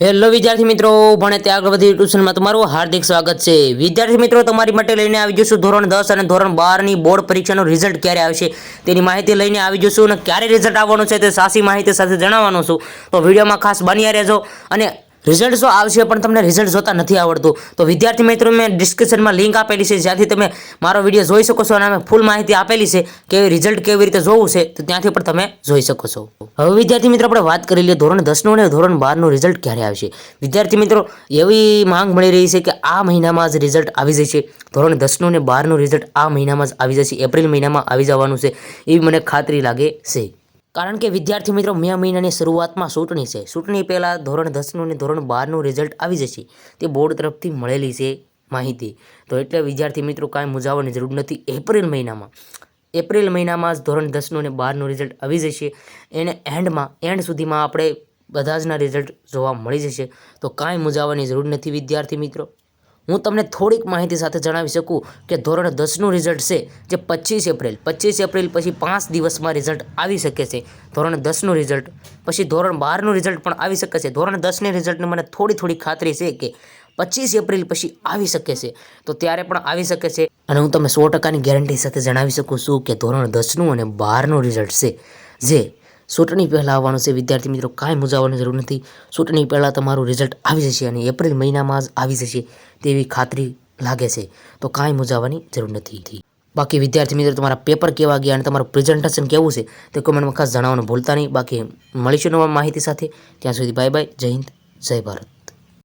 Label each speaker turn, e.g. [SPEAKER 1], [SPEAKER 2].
[SPEAKER 1] Hello વિદ્યાર્થી મિત્રો, ભણે ત્યાં આગળ વધી ટ્યુશનમાં તમારું હાર્દિક સ્વાગત છે. વિદ્યાર્થી મિત્રો, તમારી માટે લઈને આવી જશું ધોરણ દસ અને ધોરણ બારની બોર્ડ પરીક્ષાનું રિઝલ્ટ ક્યારે આવશે તેની માહિતી લઈને આવી જશું અને ક્યારે રિઝલ્ટ આવવાનું છે તે સાચી માહિતી સાથે જણાવવાનું છું. તો વિડીયોમાં ખાસ બન્યા રહેજો અને રિઝલ્ટ જો આવશે, પણ તમને રિઝલ્ટ જોતા નથી આવડતું. તો વિદ્યાર્થી મિત્રો, મેં ડિસ્ક્રિપ્શનમાં લિંક આપેલી છે. જ્યાંથી તમે મારો વીડિયો જોઈ શકો છો અને અમે ફૂલ માહિતી આપેલી છે કે રિઝલ્ટ કેવી રીતે જોવું છે, તો ત્યાંથી પણ તમે જોઈ શકો છો. હવે વિદ્યાર્થી મિત્રો, આપણે વાત કરી લઈએ ધોરણ દસનું અને ધોરણ બારનું રિઝલ્ટ ક્યારે આવશે. વિદ્યાર્થી મિત્રો, એવી માંગ મળી રહી છે કે આ મહિનામાં જ રિઝલ્ટ આવી જશે. ધોરણ દસનું અને બારનું રિઝલ્ટ આ મહિનામાં જ આવી જશે. એપ્રિલ મહિનામાં આવી જવાનું છે. એવી મને ખાતરી લાગે છે. કારણ કે વિદ્યાર્થી મિત્રો, મે મહિનાની શરૂઆતમાં ચૂંટણી છે. ચૂંટણી પહેલાં ધોરણ દસનું અને ધોરણ બારનું રિઝલ્ટ આવી જશે. તે બોર્ડ તરફથી મળેલી છે માહિતી. તો એટલે વિદ્યાર્થી મિત્રો, કાંઈ મૂંઝાવવાની જરૂર નથી. એપ્રિલ મહિનામાં. એપ્રિલ મહિનામાં જ ધોરણ દસનું અને બારનું રિઝલ્ટ આવી જશે. એને એન્ડમાં એન્ડ સુધીમાં આપણે બધા જના રિઝલ્ટ જોવા મળી જશે. તો કાંઈ મુજાવવાની જરૂર નથી વિદ્યાર્થી મિત્રો. હું તમને થોડીક માહિતી સાથે જણાવી શકું કે ધોરણ દસનું રિઝલ્ટ છે, જે પચીસ એપ્રિલ. પચીસ એપ્રિલ પછી પાંચ દિવસમાં રિઝલ્ટ આવી શકે છે. ધોરણ દસનું રિઝલ્ટ પછી ધોરણ બારનું રિઝલ્ટ પણ આવી શકે છે. ધોરણ દસની રિઝલ્ટની મને થોડી થોડી ખાતરી છે કે પચીસ એપ્રિલ પછી આવી શકે છે. તો ત્યારે પણ આવી શકે છે. અને હું તમને સો ટકાની ગેરંટી સાથે જણાવી શકું છું કે ધોરણ દસનું અને બારનું રિઝલ્ટ છે, જે ચૂંટણી પહેલાં આવવાનું છે. વિદ્યાર્થી મિત્રો, કાંઈ મૂંઝાવવાની જરૂર નથી. ચૂંટણી પહેલાં તમારું રિઝલ્ટ આવી જશે અને એપ્રિલ મહિનામાં જ આવી જશે તેવી ખાતરી લાગે છે. તો કાંઈ મૂંઝાવાની જરૂર નથી. બાકી વિદ્યાર્થી મિત્રો, તમારા પેપર કેવા ગયા અને તમારું પ્રેઝન્ટેશન કેવું છે તે કોમેન્ટમાં ખાસ જણાવવાનું ભૂલતા નહીં. બાકી મળીશું નવા માહિતી સાથે. ત્યાં સુધી બાય બાય જય હિન્દ, જય ભારત.